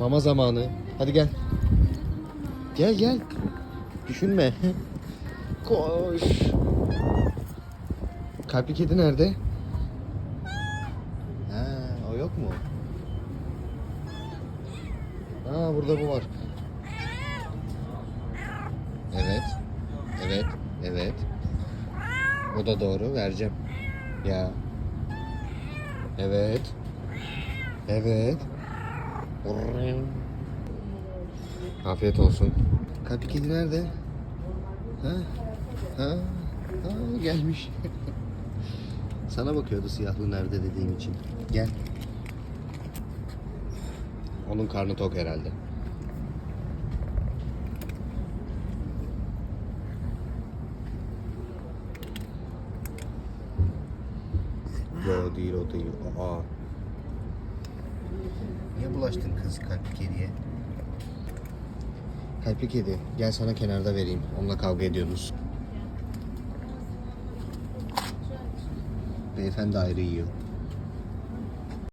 Mama zamanı. Hadi gel. Gel gel. Düşünme. Koş. Kalpli kedi nerede? Ha, o yok mu? Ha burada bu var. Evet. Evet. Evet. O da doğru. Vereceğim. Ya. Evet. Evet. Afiyet olsun. Kalpli kedi nerede? Ha? Ha? Ha gelmiş. Sana bakıyordu siyahlı nerede dediğim için. Gel. Onun karnı tok herhalde. Yo değil o değil. Aa. Bulaştın kız kalpli kediye? Kalpli kedi gel sana kenarda vereyim. Onunla kavga ediyordunuz. Beyefendi ayrı yiyor.